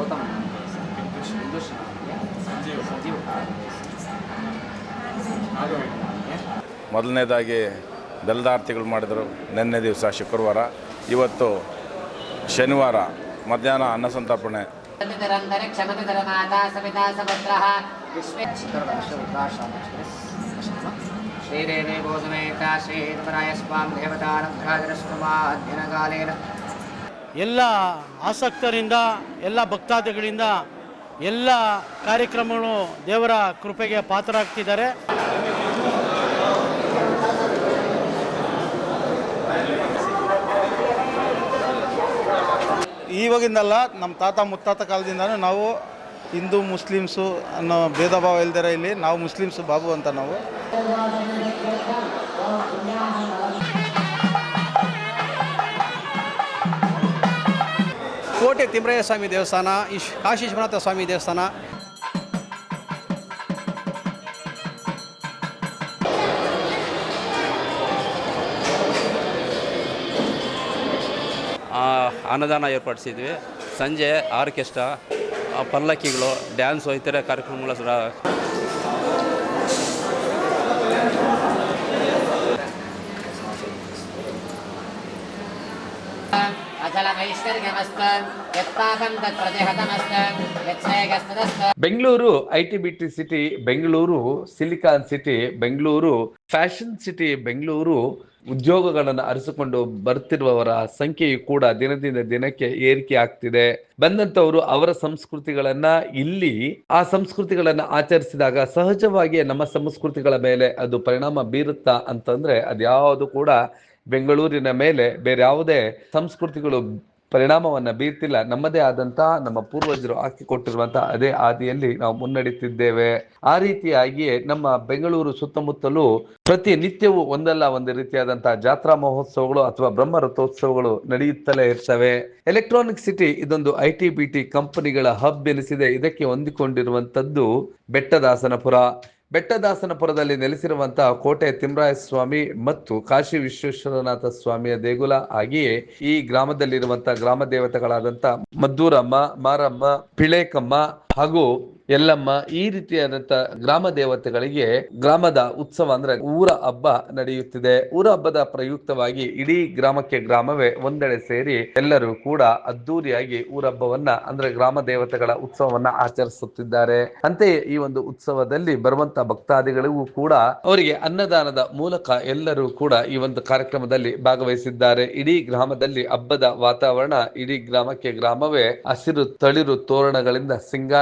ಗೌತಮ್ ಸಂಜೀವ್ ಸಂಜೀವ್ ಮೊದಲನೇದಾಗಿ ಬೆಲ್ದಾರ್ತಿಗಳು ಮಾಡಿದರು. ನಿನ್ನೆ ದಿವಸ ಶುಕ್ರವಾರ. ಇವತ್ತು ಶನಿವಾರ. ಮಧ್ಯಾಹ್ನ ಅನ್ನ ಸಂತರ್ಪಣೆ. ನಿರಂತರ ಕ್ಷಮತೆ ಧರ ಮಾತಾ ಸವಿತಾ ಸಪುತ್ರಃ ಎಲ್ಲ ಆಸಕ್ತರಿಂದ, ಎಲ್ಲ ಭಕ್ತಾದಿಗಳಿಂದ ಎಲ್ಲ ಕಾರ್ಯಕ್ರಮಗಳು ದೇವರ ಕೃಪೆಗೆ ಪಾತ್ರರಾಗ್ತಿದ್ದಾರೆ. ಇವಾಗಿಂದಲ್ಲ ನಮ್ಮ ತಾತ ಮುತ್ತಾತ ಕಾಲದಿಂದನೂ ನಾವು ಹಿಂದೂ ಮುಸ್ಲಿಮ್ಸು ಅನ್ನೋ ಭೇದ ಭಾವ ಇಲ್ದಿರ ಇಲ್ಲಿ ನಾವು ಮುಸ್ಲಿಮ್ಸು ಬಾಬು ಅಂತ ನಾವು. ಕೋಟೆ ತಿಮ್ರಯ್ಯ ಸ್ವಾಮಿ ದೇವಸ್ಥಾನ ಇಶ್ ಕಾಶಿ ವಿಶ್ವನಾಥ ಸ್ವಾಮಿ ದೇವಸ್ಥಾನ. ಅನ್ನದಾನ ಏರ್ಪಡಿಸಿದ್ವಿ. ಸಂಜೆ ಆರ್ಕೆಸ್ಟ್ರಾ ಪಲ್ಲಕ್ಕಿಗಳು, ಡ್ಯಾನ್ಸು ಇತರೆ ಕಾರ್ಯಕ್ರಮಗಳ Bengaluru I T B T city, Bengaluru silicon city, Bengaluru fashion city, Bengaluru ಉದ್ಯೋಗಗಳನ್ನು ಅರಸಿಕೊಂಡು ಬರ್ತಿರುವವರ ಸಂಖ್ಯೆಯು ಕೂಡ ದಿನದಿಂದ ದಿನಕ್ಕೆ ಏರಿಕೆ ಆಗ್ತಿದೆ. ಬಂದಂತವರು ಅವರ ಸಂಸ್ಕೃತಿಗಳನ್ನ ಇಲ್ಲಿ ಆ ಸಂಸ್ಕೃತಿಗಳನ್ನ ಆಚರಿಸಿದಾಗ ಸಹಜವಾಗಿ ನಮ್ಮ ಸಂಸ್ಕೃತಿಗಳ ಮೇಲೆ ಅದು ಪರಿಣಾಮ ಬೀರುತ್ತಾ ಅಂತಂದ್ರೆ ಅದ್ಯಾವುದು ಕೂಡ ಬೆಂಗಳೂರಿನ ಮೇಲೆ ಬೇರೆ ಯಾವುದೇ ಸಂಸ್ಕೃತಿಗಳು ಪರಿಣಾಮವನ್ನ ಬೀರ್ತಿಲ್ಲ. ನಮ್ಮದೇ ಆದಂತಹ ನಮ್ಮ ಪೂರ್ವಜರು ಹಾಕಿಕೊಟ್ಟಿರುವಂತಹ ಅದೇ ಹಾದಿಯಲ್ಲಿ ನಾವು ಮುನ್ನಡೆಯುತ್ತಿದ್ದೇವೆ. ಆ ರೀತಿಯಾಗಿಯೇ ನಮ್ಮ ಬೆಂಗಳೂರು ಸುತ್ತಮುತ್ತಲೂ ಪ್ರತಿ ನಿತ್ಯವೂ ಒಂದಲ್ಲ ಒಂದು ರೀತಿಯಾದಂತಹ ಜಾತ್ರಾ ಮಹೋತ್ಸವಗಳು ಅಥವಾ ಬ್ರಹ್ಮ ರಥೋತ್ಸವಗಳು ನಡೆಯುತ್ತಲೇ ಇರ್ತವೆ. ಎಲೆಕ್ಟ್ರಾನಿಕ್ ಸಿಟಿ ಇದೊಂದು ಐ ಟಿ ಬಿ ಟಿ ಕಂಪನಿಗಳ ಹಬ್ ಎನಿಸಿದೆ. ಇದಕ್ಕೆ ಹೊಂದಿಕೊಂಡಿರುವಂತದ್ದು ಬೆಟ್ಟದಾಸನಪುರ. ಬೆಟ್ಟದಾಸನಪುರದಲ್ಲಿ ನೆಲೆಸಿರುವಂತಹ ಕೋಟೆ ತಿಮ್ರಾಯ ಸ್ವಾಮಿ ಮತ್ತು ಕಾಶಿ ವಿಶ್ವೇಶ್ವರನಾಥ ಸ್ವಾಮಿಯ ದೇಗುಲ ಹಾಗೆಯೇ ಈ ಗ್ರಾಮದಲ್ಲಿರುವಂತಹ ಗ್ರಾಮ ದೇವತೆಗಳಾದಂತಹ ಮದ್ದೂರಮ್ಮ, ಮಾರಮ್ಮ, ಪಿಳೇಕಮ್ಮ ಹಾಗೂ ಎಲ್ಲಮ್ಮ ಈ ರೀತಿಯಾದಂತ ಗ್ರಾಮ ದೇವತೆಗಳಿಗೆ ಗ್ರಾಮದ ಉತ್ಸವ ಅಂದ್ರೆ ಊರ ಹಬ್ಬ ನಡೆಯುತ್ತಿದೆ. ಊರ ಹಬ್ಬದ ಪ್ರಯುಕ್ತವಾಗಿ ಇಡೀ ಗ್ರಾಮಕ್ಕೆ ಗ್ರಾಮವೇ ಒಂದೆಡೆ ಸೇರಿ ಎಲ್ಲರೂ ಕೂಡ ಅದ್ದೂರಿಯಾಗಿ ಊರ ಹಬ್ಬವನ್ನ ಅಂದ್ರೆ ಗ್ರಾಮ ದೇವತೆಗಳ ಉತ್ಸವವನ್ನ ಆಚರಿಸುತ್ತಿದ್ದಾರೆ. ಅಂತೆಯೇ ಈ ಒಂದು ಉತ್ಸವದಲ್ಲಿ ಬರುವಂತ ಭಕ್ತಾದಿಗಳಿಗೂ ಕೂಡ ಅವರಿಗೆ ಅನ್ನದಾನದ ಮೂಲಕ ಎಲ್ಲರೂ ಕೂಡ ಈ ಒಂದು ಕಾರ್ಯಕ್ರಮದಲ್ಲಿ ಭಾಗವಹಿಸಿದ್ದಾರೆ. ಇಡೀ ಗ್ರಾಮದಲ್ಲಿ ಹಬ್ಬದ ವಾತಾವರಣ ಇಡೀ ಗ್ರಾಮಕ್ಕೆ ಗ್ರಾಮವೇ ಹಸಿರು, ತಳಿರು ತೋರಣಗಳಿಂದ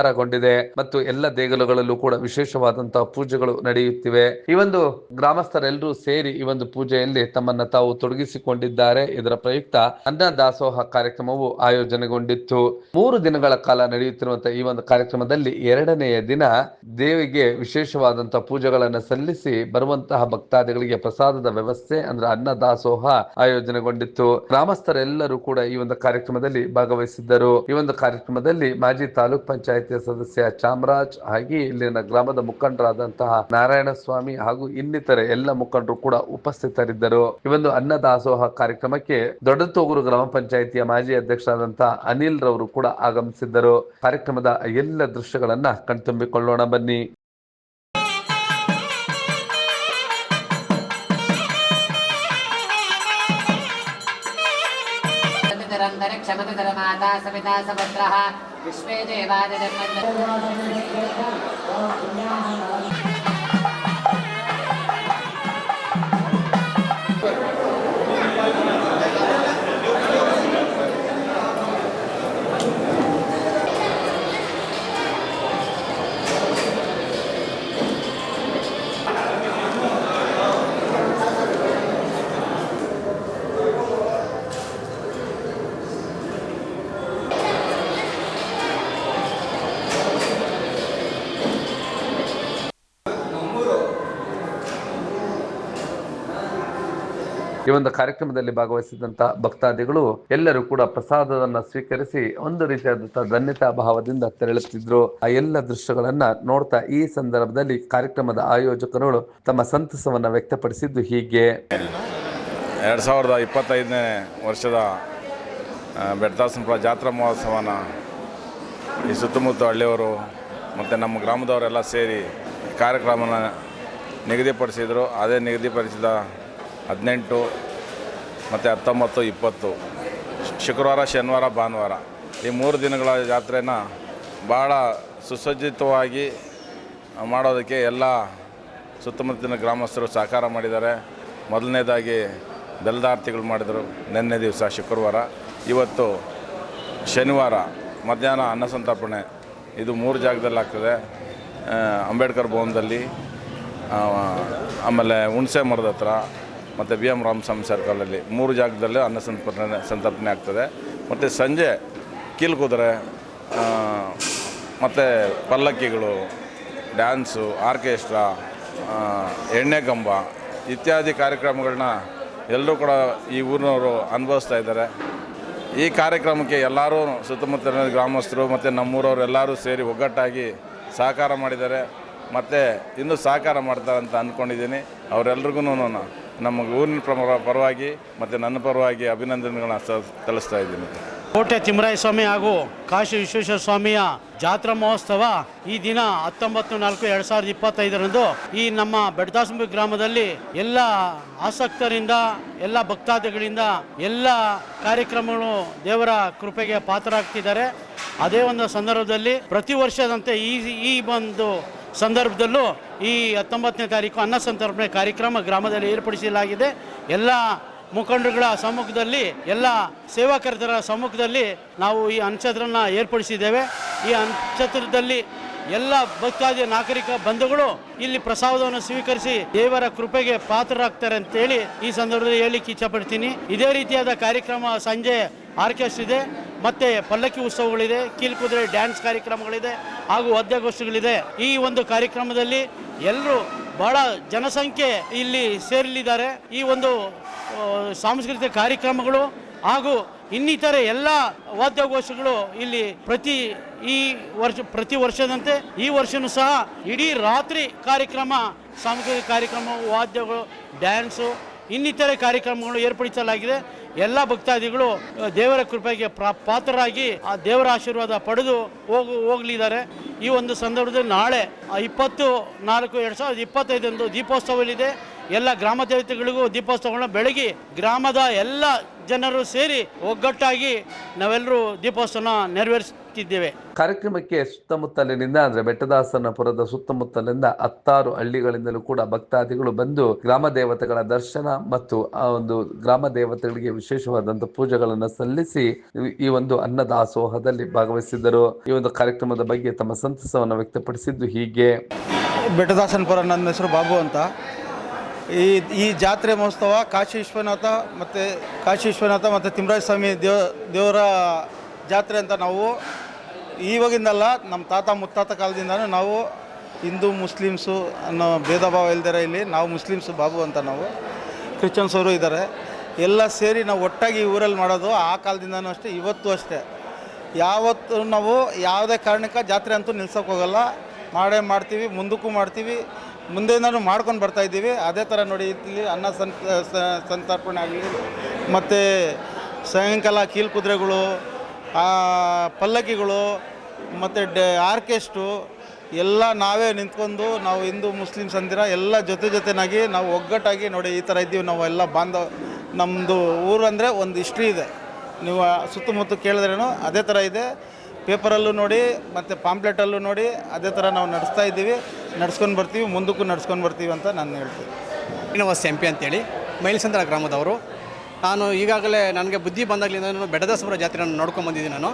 ಸಿಂಗಾರಗೊಂಡಿದೆ ಮತ್ತು ಎಲ್ಲ ದೇಗುಲಗಳಲ್ಲೂ ಕೂಡ ವಿಶೇಷವಾದಂತಹ ಪೂಜೆಗಳು ನಡೆಯುತ್ತಿವೆ. ಈ ಒಂದು ಗ್ರಾಮಸ್ಥರೆಲ್ಲರೂ ಸೇರಿ ಈ ಒಂದು ಪೂಜೆಯಲ್ಲಿ ತಮ್ಮನ್ನ ತಾವು ತೊಡಗಿಸಿಕೊಂಡಿದ್ದಾರೆ. ಇದರ ಪ್ರಯುಕ್ತ ಅನ್ನ ದಾಸೋಹ ಕಾರ್ಯಕ್ರಮವು ಆಯೋಜನೆಗೊಂಡಿತ್ತು. ಮೂರು ದಿನಗಳ ಕಾಲ ನಡೆಯುತ್ತಿರುವಂತಹ ಈ ಒಂದು ಕಾರ್ಯಕ್ರಮದಲ್ಲಿ ಎರಡನೆಯ ದಿನ ದೇವಿಗೆ ವಿಶೇಷವಾದಂತಹ ಪೂಜೆಗಳನ್ನು ಸಲ್ಲಿಸಿ ಬರುವಂತಹ ಭಕ್ತಾದಿಗಳಿಗೆ ಪ್ರಸಾದದ ವ್ಯವಸ್ಥೆ, ಅಂದ್ರೆ ಅನ್ನ ದಾಸೋಹ ಆಯೋಜನೆಗೊಂಡಿತ್ತು. ಗ್ರಾಮಸ್ಥರೆಲ್ಲರೂ ಕೂಡ ಈ ಒಂದು ಕಾರ್ಯಕ್ರಮದಲ್ಲಿ ಭಾಗವಹಿಸಿದ್ದರು. ಈ ಒಂದು ಕಾರ್ಯಕ್ರಮದಲ್ಲಿ ಮಾಜಿ ತಾಲೂಕ್ ಸದಸ್ಯ ಚಾಮರಾಜ್ ಹಾಗೆ ಇಲ್ಲಿನ ಗ್ರಾಮದ ಮುಖಂಡರಾದಂತಹ ನಾರಾಯಣ ಸ್ವಾಮಿ ಹಾಗೂ ಇನ್ನಿತರೆ ಎಲ್ಲ ಮುಖಂಡರು ಕೂಡ ಉಪಸ್ಥಿತರಿದ್ದರು. ಈ ಒಂದು ಅನ್ನ ದಾಸೋಹ ಕಾರ್ಯಕ್ರಮಕ್ಕೆ ದೊಡ್ಡತೋಗೂರು ಗ್ರಾಮ ಪಂಚಾಯಿತಿಯ ಮಾಜಿ ಅಧ್ಯಕ್ಷರಾದಂತಹ ಅನಿಲ್ ರವರು ಕೂಡ ಆಗಮಿಸಿದ್ದರು. ಕಾರ್ಯಕ್ರಮದ ಎಲ್ಲ ದೃಶ್ಯಗಳನ್ನ ಕಣ್ತುಂಬಿಕೊಳ್ಳೋಣ ಬನ್ನಿ. ಮಾತಾ విశ్వే దేవాదర్మ ಈ ಒಂದು ಕಾರ್ಯಕ್ರಮದಲ್ಲಿ ಭಾಗವಹಿಸಿದಂತಹ ಭಕ್ತಾದಿಗಳು ಎಲ್ಲರೂ ಕೂಡ ಪ್ರಸಾದವನ್ನ ಸ್ವೀಕರಿಸಿ ಒಂದು ರೀತಿಯಾದಂತಹ ಧನ್ಯತಾ ಭಾವದಿಂದ ತೆರಳುತ್ತಿದ್ರು. ಆ ಎಲ್ಲ ದೃಶ್ಯಗಳನ್ನ ನೋಡ್ತಾ ಈ ಸಂದರ್ಭದಲ್ಲಿ ಕಾರ್ಯಕ್ರಮದ ಆಯೋಜಕರು ತಮ್ಮ ಸಂತಸವನ್ನ ವ್ಯಕ್ತಪಡಿಸಿದ್ದು ಹೀಗೆ. ಎರಡು ಸಾವಿರದ ಇಪ್ಪತ್ತೈದನೇ ವರ್ಷದ ಬೆಟ್ಟದಾಸನಪುರ ಜಾತ್ರಾ ಮಹೋತ್ಸವನ ಈ ಸುತ್ತಮುತ್ತ ಹಳ್ಳಿಯವರು ಮತ್ತು ನಮ್ಮ ಗ್ರಾಮದವರೆಲ್ಲ ಸೇರಿ ಕಾರ್ಯಕ್ರಮನ ನಿಗದಿಪಡಿಸಿದರು. ಅದೇ ನಿಗದಿಪಡಿಸಿದ ಹದಿನೆಂಟು, ಮತ್ತು ಹತ್ತೊಂಬತ್ತು, ಇಪ್ಪತ್ತು. ಶುಕ್ರವಾರ, ಶನಿವಾರ, ಭಾನುವಾರ. ಈ ಮೂರು ದಿನಗಳ ಜಾತ್ರೆನ ಭಾಳ ಸುಸಜ್ಜಿತವಾಗಿ ಮಾಡೋದಕ್ಕೆ ಎಲ್ಲ ಸುತ್ತಮುತ್ತಲಿನ ಗ್ರಾಮಸ್ಥರು ಸಹಕಾರ ಮಾಡಿದ್ದಾರೆ. ಮೊದಲನೇದಾಗಿ ಬೆಲ್ದಾರ್ತಿಗಳು ಮಾಡಿದರು ನಿನ್ನೆ ದಿವಸ ಶುಕ್ರವಾರ. ಇವತ್ತು ಶನಿವಾರ ಮಧ್ಯಾಹ್ನ ಅನ್ನಸಂತರ್ಪಣೆ ಇದು ಮೂರು ಜಾಗದಲ್ಲಿ ಆಗ್ತದೆ. ಅಂಬೇಡ್ಕರ್ ಭವನದಲ್ಲಿ ಆಮೇಲೆ ಹುಣಸೆ ಮರದ ಹತ್ರ ಮತ್ತು ಬಿ ಎಂ ರಾಮಸ್ವಾಮಿ ಸರ್ಕಲಲ್ಲಿ ಮೂರು ಜಾಗದಲ್ಲೇ ಅನ್ನ ಸಂತರ್ಪಣೆ ಸಂತರ್ಪಣೆ ಆಗ್ತದೆ. ಮತ್ತು ಸಂಜೆ ಕೀಲ್ಕುದುರೆ ಮತ್ತು ಪಲ್ಲಕ್ಕಿಗಳು, ಡ್ಯಾನ್ಸು, ಆರ್ಕೆಸ್ಟ್ರಾ ಎಣ್ಣೆ ಕಂಬ ಇತ್ಯಾದಿ ಕಾರ್ಯಕ್ರಮಗಳನ್ನ ಎಲ್ಲರೂ ಕೂಡ ಈ ಊರಿನವರು ಅನುಭವಿಸ್ತಾ ಇದ್ದಾರೆ. ಈ ಕಾರ್ಯಕ್ರಮಕ್ಕೆ ಎಲ್ಲರೂ ಸುತ್ತಮುತ್ತಲಿನ ಗ್ರಾಮಸ್ಥರು ಮತ್ತು ನಮ್ಮೂರವರು ಎಲ್ಲರೂ ಸೇರಿ ಒಗ್ಗಟ್ಟಾಗಿ ಸಹಕಾರ ಮಾಡಿದ್ದಾರೆ. ಮತ್ತು ಇನ್ನೂ ಸಹಕಾರ ಮಾಡ್ತಾರೆ ಅಂತ ಅಂದ್ಕೊಂಡಿದ್ದೀನಿ. ಅವರೆಲ್ರಿಗೂ ನಮ್ಮ ಊರಿನ ಪ್ರಮ ಪರವಾಗಿ ಮತ್ತು ನನ್ನ ಪರವಾಗಿ ಅಭಿನಂದನೆಗಳನ್ನ ತಿಳಿಸ್ತಾ ಇದ್ದೀನಿ. ಕೋಟೆ ತಿಮ್ಮರಾಯ ಸ್ವಾಮಿ ಹಾಗೂ ಕಾಶಿ ವಿಶ್ವೇಶ್ವರ ಸ್ವಾಮಿಯ ಜಾತ್ರಾ ಮಹೋತ್ಸವ ಈ ದಿನ ಹತ್ತೊಂಬತ್ತು ನಾಲ್ಕು ಎರಡು ಸಾವಿರದ ಇಪ್ಪತ್ತೈದರಂದು ಈ ನಮ್ಮ ಬೆಡ್ದಾಸಂಬಿ ಗ್ರಾಮದಲ್ಲಿ ಎಲ್ಲ ಆಸಕ್ತರಿಂದ, ಎಲ್ಲ ಭಕ್ತಾದಿಗಳಿಂದ ಎಲ್ಲ ಕಾರ್ಯಕ್ರಮಗಳು ದೇವರ ಕೃಪೆಗೆ ಪಾತ್ರರಾಗ್ತಿದ್ದಾರೆ. ಅದೇ ಒಂದು ಸಂದರ್ಭದಲ್ಲಿ ಪ್ರತಿ ವರ್ಷದಂತೆ ಈ ಈ ಒಂದು ಸಂದರ್ಭದಲ್ಲೂ ಈ ಹತ್ತೊಂಬತ್ತನೇ ತಾರೀಕು ಅನ್ನ ಸಂತರ್ಪಣೆ ಕಾರ್ಯಕ್ರಮ ಗ್ರಾಮದಲ್ಲಿ ಏರ್ಪಡಿಸಲಾಗಿದೆ. ಎಲ್ಲ ಮುಖಂಡರುಗಳ ಸಮ್ಮುಖದಲ್ಲಿ, ಎಲ್ಲ ಸೇವಾಕರ್ತರ ಸಮ್ಮುಖದಲ್ಲಿ ನಾವು ಈ ಅನ್ಛತ್ರನ ಏರ್ಪಡಿಸಿದ್ದೇವೆ. ಈ ಅನ್ಛತ್ರದಲ್ಲಿ ಎಲ್ಲ ಭಕ್ತಾದಿ ನಾಗರಿಕ ಬಂಧುಗಳು ಇಲ್ಲಿ ಪ್ರಸಾದವನ್ನು ಸ್ವೀಕರಿಸಿ ದೇವರ ಕೃಪೆಗೆ ಪಾತ್ರರಾಗ್ತಾರೆ ಅಂತೇಳಿ ಈ ಸಂದರ್ಭದಲ್ಲಿ ಹೇಳಿಕ್ಕೆ ಇಚ್ಛಪಡ್ತೀನಿ. ಇದೇ ರೀತಿಯಾದ ಕಾರ್ಯಕ್ರಮ ಸಂಜೆ ಆರ್ಕೆಸ್ಟ್ ಇದೆ ಮತ್ತೆ ಪಲ್ಲಕ್ಕಿ ಉತ್ಸವಗಳಿದೆ, ಕೀಲ್ಕುದುರೆ ಡ್ಯಾನ್ಸ್ ಕಾರ್ಯಕ್ರಮಗಳಿದೆ ಹಾಗೂ ವಾದ್ಯಗೋಷ್ಠಿಗಳಿದೆ. ಈ ಒಂದು ಕಾರ್ಯಕ್ರಮದಲ್ಲಿ ಎಲ್ಲರೂ ಬಹಳ ಜನಸಂಖ್ಯೆ ಇಲ್ಲಿ ಸೇರಲಿದ್ದಾರೆ. ಈ ಒಂದು ಸಾಂಸ್ಕೃತಿಕ ಕಾರ್ಯಕ್ರಮಗಳು ಹಾಗೂ ಇನ್ನಿತರೆ ಎಲ್ಲ ವಾದ್ಯಗೋಷ್ಠಿಗಳು ಇಲ್ಲಿ ಪ್ರತಿ ಈ ವರ್ಷ, ಪ್ರತಿ ವರ್ಷದಂತೆ, ಈ ವರ್ಷನೂ ಸಹ ಇಡೀ ರಾತ್ರಿ ಕಾರ್ಯಕ್ರಮ, ಸಾಂಸ್ಕೃತಿಕ ಕಾರ್ಯಕ್ರಮ, ವಾದ್ಯಗಳು, ಡ್ಯಾನ್ಸು, ಇನ್ನಿತರೆ ಕಾರ್ಯಕ್ರಮಗಳು ಏರ್ಪಡಿಸಲಾಗಿದೆ. ಎಲ್ಲ ಭಕ್ತಾದಿಗಳು ದೇವರ ಕೃಪೆಗೆ ಪಾತ್ರರಾಗಿ ಆ ದೇವರ ಆಶೀರ್ವಾದ ಪಡೆದು ಹೋಗು, ಹೋಗಲಿದ್ದಾರೆ. ಈ ಒಂದು ಸಂದರ್ಭದಲ್ಲಿ ನಾಳೆ ಇಪ್ಪತ್ತು ನಾಲ್ಕು, ಎರಡು ಸಾವಿರದ ಇಪ್ಪತ್ತೈದರಂದು ದೀಪೋತ್ಸವವಿದೆ ಎಲ್ಲ ಗ್ರಾಮ ದೇವತೆಗಳಿಗೂ ದೀಪೋತ್ಸವಗಳನ್ನ ಬೆಳಗಿ ಗ್ರಾಮದ ಎಲ್ಲ ಜನರು ಸೇರಿ ಒಗ್ಗಟ್ಟಾಗಿ ನಾವೆಲ್ಲರೂ ದೀಪೋತ್ಸವನ ನೆರವೇರಿಸುತ್ತಿದ್ದೇವೆ ಕಾರ್ಯಕ್ರಮಕ್ಕೆ ಸುತ್ತಮುತ್ತಲಿನಿಂದ ಅಂದ್ರೆ ಬೆಟ್ಟದಾಸನಪುರದ ಸುತ್ತಮುತ್ತಲಿಂದ ಹತ್ತಾರು ಹಳ್ಳಿಗಳಿಂದಲೂ ಕೂಡ ಭಕ್ತಾದಿಗಳು ಬಂದು ಗ್ರಾಮ ದೇವತೆಗಳ ದರ್ಶನ ಮತ್ತು ಆ ಒಂದು ಗ್ರಾಮ ದೇವತೆಗಳಿಗೆ ವಿಶೇಷವಾದಂತಹ ಪೂಜೆಗಳನ್ನು ಸಲ್ಲಿಸಿ ಈ- ಈ ಒಂದು ಅನ್ನದಾಸೋಹದಲ್ಲಿ ಭಾಗವಹಿಸಿದ್ದರು. ಈ ಒಂದು ಕಾರ್ಯಕ್ರಮದ ಬಗ್ಗೆ ತಮ್ಮ ಸಂತಸವನ್ನು ವ್ಯಕ್ತಪಡಿಸಿದ್ದು ಹೀಗೆ. ಬೆಟ್ಟದಾಸನಪುರ ನನ್ನ ಹೆಸರು ಬಾಬು ಅಂತ. ಈ ಈ ಜಾತ್ರೆ ಮಹೋತ್ಸವ ಕಾಶಿ ವಿಶ್ವನಾಥ ಮತ್ತು ಕಾಶಿ ವಿಶ್ವನಾಥ ಮತ್ತು ತಿಮ್ಮರಾಜಸ್ವಾಮಿ ದೇವ, ದೇವರ ಜಾತ್ರೆ ಅಂತ ನಾವು ಇವಾಗಿಂದಲ್ಲ ನಮ್ಮ ತಾತ ಮುತ್ತಾತ ಕಾಲದಿಂದನೂ ನಾವು ಹಿಂದೂ ಮುಸ್ಲಿಮ್ಸು ಅನ್ನೋ ಭೇದ ಭಾವ ಇಲ್ದಿರ ಇಲ್ಲಿ ನಾವು ಮುಸ್ಲಿಮ್ಸು ಬಾಬು ಅಂತ ನಾವು ಕ್ರಿಶ್ಚಿಯನ್ಸ್ ಅವರು ಇದ್ದಾರೆ. ಎಲ್ಲ ಸೇರಿ ನಾವು ಒಟ್ಟಾಗಿ ಊರಲ್ಲಿ ಮಾಡೋದು ಆ ಕಾಲದಿಂದನೂ ಅಷ್ಟೇ, ಇವತ್ತು ಅಷ್ಟೇ. ಯಾವತ್ತು ನಾವು ಯಾವುದೇ ಕಾರಣಕ್ಕೆ ಜಾತ್ರೆ ಅಂತೂ ನಿಲ್ಸೋಕ್ಕೋಗಲ್ಲ. ಮಾಡೇ ಮಾಡ್ತೀವಿ, ಮುಂದಕ್ಕೂ ಮಾಡ್ತೀವಿ. ಮುಂದೆಯಿಂದನೂ ಮಾಡ್ಕೊಂಡು ಬರ್ತಾ ಇದ್ದೀವಿ. ಅದೇ ಥರ ನೋಡಿ, ಇಲ್ಲಿ ಅನ್ನ ಸ- ಸಂತರ್ಪಣೆ ಆಗಲಿ, ಮತ್ತು ಸಾಯಂಕಾಲ ಕೀಲ್ ಕುದುರೆಗಳು ಪಲ್ಲಕ್ಕಿಗಳು, ಮತ್ತು ಡ, ಆರ್ಕೆಸ್ಟ್ರು, ಎಲ್ಲ ನಾವೇ ನಿಂತ್ಕೊಂಡು ನಾವು ಹಿಂದೂ, ಮುಸ್ಲಿಮ್ಸ್ ಅಂದಿರ ಎಲ್ಲ ಜೊತೆ ಜೊತೆನಾಗಿ ನಾವು ಒಗ್ಗಟ್ಟಾಗಿ ನೋಡಿ ಈ ಥರ ಇದ್ದೀವಿ. ನಾವು ಎಲ್ಲ ಬಾಂಧವ ನಮ್ಮದು ಊರು ಅಂದರೆ ಒಂದು ಹಿಸ್ಟ್ರಿ ಇದೆ. ನೀವು ಸುತ್ತಮುತ್ತ ಕೇಳಿದ್ರೇನು ಅದೇ ಥರ ಇದೆ. ಪೇಪರಲ್ಲೂ ನೋಡಿ, ಮತ್ತು ಪಾಂಪ್ಲೆಟಲ್ಲೂ ನೋಡಿ, ಅದೇ ಥರ ನಾವು ನಡೆಸ್ತಾ ಇದ್ದೀವಿ. ನಡ್ಸ್ಕೊಂಡು ಬರ್ತೀವಿ, ಮುಂದಕ್ಕೂ ನಡ್ಸ್ಕೊಂಡು ಬರ್ತೀವಿ ಅಂತ ನಾನು ಹೇಳ್ತೀನಿ. ಶ್ರೀನಿವಾಸ್ ಎಂ ಪಿ ಅಂತೇಳಿ, ಮೈಲ್ಸಂದ್ರ ಗ್ರಾಮದವರು. ನಾನು ಈಗಾಗಲೇ ನನಗೆ ಬುದ್ಧಿ ಬಂದಾಗಲಿಂದ ನಾನು ಬೆಡದಾಸಪುರ ಜಾತ್ರೆಯನ್ನು ನೋಡ್ಕೊಂಡು ಬಂದಿದ್ದೀನಿ ನಾನು.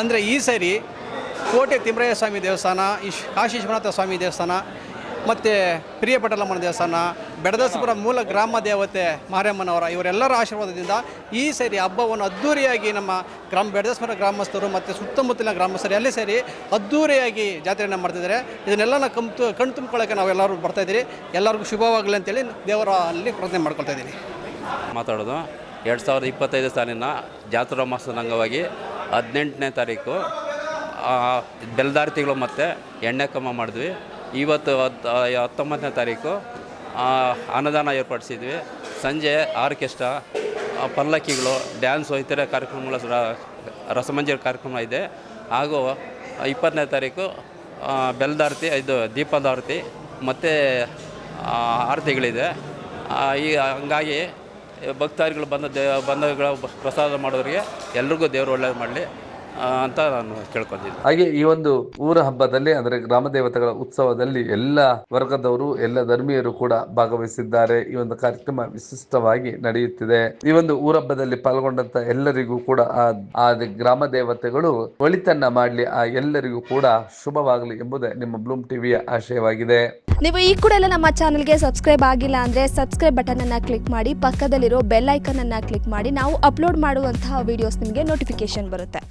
ಅಂದರೆ ಈ ಸರಿ ಕೋಟೆ ತಿಮ್ರಯ್ಯ ಸ್ವಾಮಿ ದೇವಸ್ಥಾನ, ಇಶ್ ಕಾಶಿ ಸ್ವಾಮಿ ದೇವಸ್ಥಾನ, ಮತ್ತು ಪ್ರಿಯಪಟಲಮ್ಮನ ದೇವಸ್ಥಾನ ಬೆಡದಾಸಪುರ ಮೂಲ ಗ್ರಾಮ ದೇವತೆ ಮಾರಿಯಮ್ಮನವರ ಇವರೆಲ್ಲರ ಆಶೀರ್ವಾದದಿಂದ ಈ ಸರಿ ಹಬ್ಬವನ್ನು ಅದ್ಧೂರಿಯಾಗಿ ನಮ್ಮ ಗ್ರಾಮ ಬೆಡದಸಪುರ ಗ್ರಾಮಸ್ಥರು ಮತ್ತು ಸುತ್ತಮುತ್ತಲಿನ ಗ್ರಾಮಸ್ಥರು ಎಲ್ಲೇ ಸೇರಿ ಅದ್ಧೂರಿಯಾಗಿ ಜಾತ್ರೆಯನ್ನು ಮಾಡ್ತಿದ್ದಾರೆ. ಇದನ್ನೆಲ್ಲ ಕಂತು ಕಣ್ ನಾವು ನಾವೆಲ್ಲರೂ ಬರ್ತಾಯಿದ್ದೀರಿ ಎಲ್ಲರಿಗೂ ಶುಭವಾಗಲಿ ಅಂತೇಳಿ ದೇವರ ಅಲ್ಲಿ ಪ್ರಾರ್ಥನೆ ಮಾಡ್ಕೊಳ್ತಾ ಇದ್ದೀನಿ. ಮಾತಾಡೋದು. ಎರಡು ಸಾವಿರದ ಇಪ್ಪತ್ತೈದು ಸಾಲಿನ ಜಾತ್ರಾ ಮಹೋತ್ಸವದ ಅಂಗವಾಗಿ ಹದಿನೆಂಟನೇ ತಾರೀಕು ಬೆಲ್ದಾರ್ತಿಗಳು ಮತ್ತು ಎಣ್ಣೆ ಕಮ್ಮ ಮಾಡಿದ್ವಿ. ಇವತ್ತು ಹತ್ತು ಹತ್ತೊಂಬತ್ತನೇ ತಾರೀಕು ಅನ್ನದಾನ ಏರ್ಪಡಿಸಿದ್ವಿ. ಸಂಜೆ ಆರ್ಕೆಸ್ಟ್ರಾ ಪಲ್ಲಕ್ಕಿಗಳು, ಡ್ಯಾನ್ಸು, ಇತರೆ ಕಾರ್ಯಕ್ರಮಗಳ ರಸಮಂಜರಿ ಕಾರ್ಯಕ್ರಮ ಇದೆ. ಹಾಗೂ ಇಪ್ಪತ್ತನೇ ತಾರೀಕು ಬೆಲ್ದಾರತಿ ಇದು ದೀಪದಾರತಿ ಮತ್ತು ಆರತಿಗಳಿದೆ. ಈ, ಹಂಗಾಗಿ ಭಕ್ತಾದಿಗಳು ಬಂದ ದೇ, ಬಂದಗಳ ಪ್ರಸಾದ ಮಾಡೋರಿಗೆ ಎಲ್ರಿಗೂ ದೇವರು ಒಳ್ಳೇದು ಮಾಡಲಿ. ಅಂತ ನಾನು ಕೇಳ್ಕೊಂಡಿದ್ದೆ. ಹಾಗೆ ಈ ಒಂದು ಊರ ಹಬ್ಬದಲ್ಲಿ ಅಂದರೆ ಗ್ರಾಮ ದೇವತೆಗಳ ಉತ್ಸವದಲ್ಲಿ ಎಲ್ಲ ವರ್ಗದವರು ಎಲ್ಲ ಧರ್ಮೀಯರು ಕೂಡ ಭಾಗವಹಿಸಿದ್ದಾರೆ. ಈ ಒಂದು ಕಾರ್ಯಕ್ರಮ ವಿಶಿಷ್ಟವಾಗಿ ನಡೆಯುತ್ತಿದೆ. ಈ ಒಂದು ಊರಹಬ್ಬದಲ್ಲಿ ಪಾಲ್ಗೊಂಡಂತ ಎಲ್ಲರಿಗೂ ಕೂಡ ಆ ಆ ಗ್ರಾಮ ದೇವತೆಗಳು ಒಳಿತನ್ನ ಮಾಡಲಿ ಆ ಎಲ್ಲರಿಗೂ ಕೂಡ ಶುಭವಾಗಲಿ ಎಂಬುದೇ ನಿಮ್ಮ ಬ್ಲೂಮ್ ಟಿವಿಯ ಆಶಯವಾಗಿದೆ. ನೀವು ಈ ಕೂಡ ಎಲ್ಲ ನಮ್ಮ ಚಾನಲ್ಗೆ ಸಬ್ಸ್ಕ್ರೈಬ್ ಆಗಿಲ್ಲ ಅಂದ್ರೆ ಸಬ್ಸ್ಕ್ರೈಬ್ ಬಟನ್ ಅನ್ನ ಕ್ಲಿಕ್ ಮಾಡಿ ಪಕ್ಕದಲ್ಲಿರೋ ಬೆಲ್ ಐಕನ್ ಅನ್ನ ಕ್ಲಿಕ್ ಮಾಡಿ ನಾವು ಅಪ್ಲೋಡ್ ಮಾಡುವಂತಹ ವಿಡಿಯೋಸ್ ನಿಮಗೆ ನೋಟಿಫಿಕೇಶನ್ ಬರುತ್ತೆ.